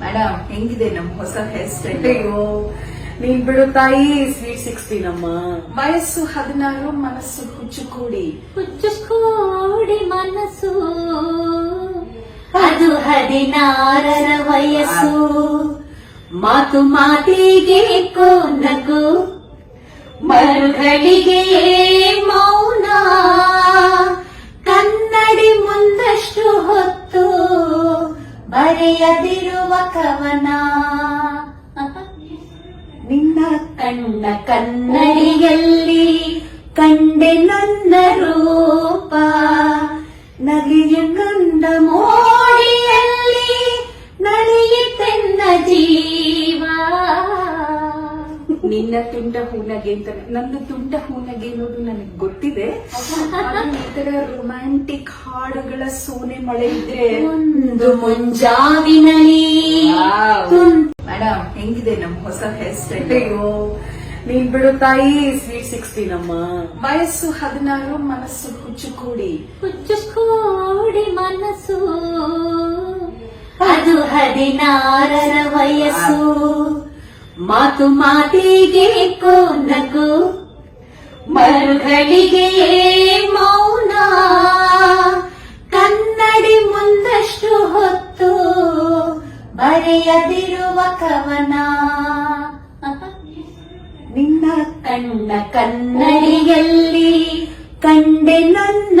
Madam ಹೆಂಗಿದೆ ನಮ್ ಹೊಸ ಹೇರ್ ಸ್ಟೈಲ್ ಅಯ್ಯೋ ನೀನ್ ಬಿಡು ತಾಯಿ ಸ್ವೀಟ್ ಸಿಕ್ಸ್ಟೀನಮ್ಮ ವಯಸ್ಸು ಹದಿನಾರು ಮನಸ್ಸು ಹುಚ್ಚು ಕೂಡಿ ಹುಚ್ಚುಕೋಡಿ ಮನಸ್ಸು ಅದು ಹದಿನಾರರ ವಯಸ್ಸು ಮಾತು ಮಾತಿಗೆ ಕೊನಗು ಮರುಗಳಿಗೆ ಮೌನ ಬರೆಯದಿರುವ ಕವನ. ನಿನ್ನ ಕಣ್ಣ ಕನ್ನಡಿಯಲ್ಲಿ ಕಂಡೆ ನನ್ನ ರೂಪ. ನಗೆಯ ಕಂಡ ಮೋಡಿಯಲ್ಲಿ ನಿನ್ನ ತುಂಟ ಹೂನಗೆ ಅಂತ ನಂದು ತುಂಟ ಹೂನಗೆ ಅನ್ನೋದು ನನಗೆ ಗೊತ್ತಿದೆ. ಇತರ ಈ ತರ ರೊಮ್ಯಾಂಟಿಕ್ ಹಾಡುಗಳ ಸೋನೆ ಮಳೆ ಇದ್ರೆ ಒಂದು ಮುಂಜಾವಿನಲ್ಲಿ ಮೇಡಮ್ ಹೆಂಗಿದೆ ನಮ್ ಹೊಸ ಹೇರ್ ಸ್ಟೈಲ್ ಅಯ್ಯೋ ನೀನ್ ಬಿಡು ತಾಯಿ ಸ್ವೀಟ್ ಸಿಕ್ಸ್ಟೀನಮ್ಮ ವಯಸ್ಸು ಹದಿನಾರು ಮನಸ್ಸು ಹುಚ್ಚು ಕೂಡಿ ಹುಚ್ಚುಕೋಡಿ ಮನಸ್ಸು. ಅದು ಹದಿನಾರರ ವಯಸ್ಸು. ಮಾತು ಮಾತಿಗೆ ಕೋನಗು ಮರುಗಳಿಗೆ ಮೌನ? ಕನ್ನಡಿ ಮುಂದಷ್ಟು ಹೊತ್ತು ಬರೆಯದಿರುವ ಕವನ? ನಿನ್ನ ಕಣ್ಣ ಕನ್ನಡಿಯಲ್ಲಿ ಕಂಡೆ ನನ್ನ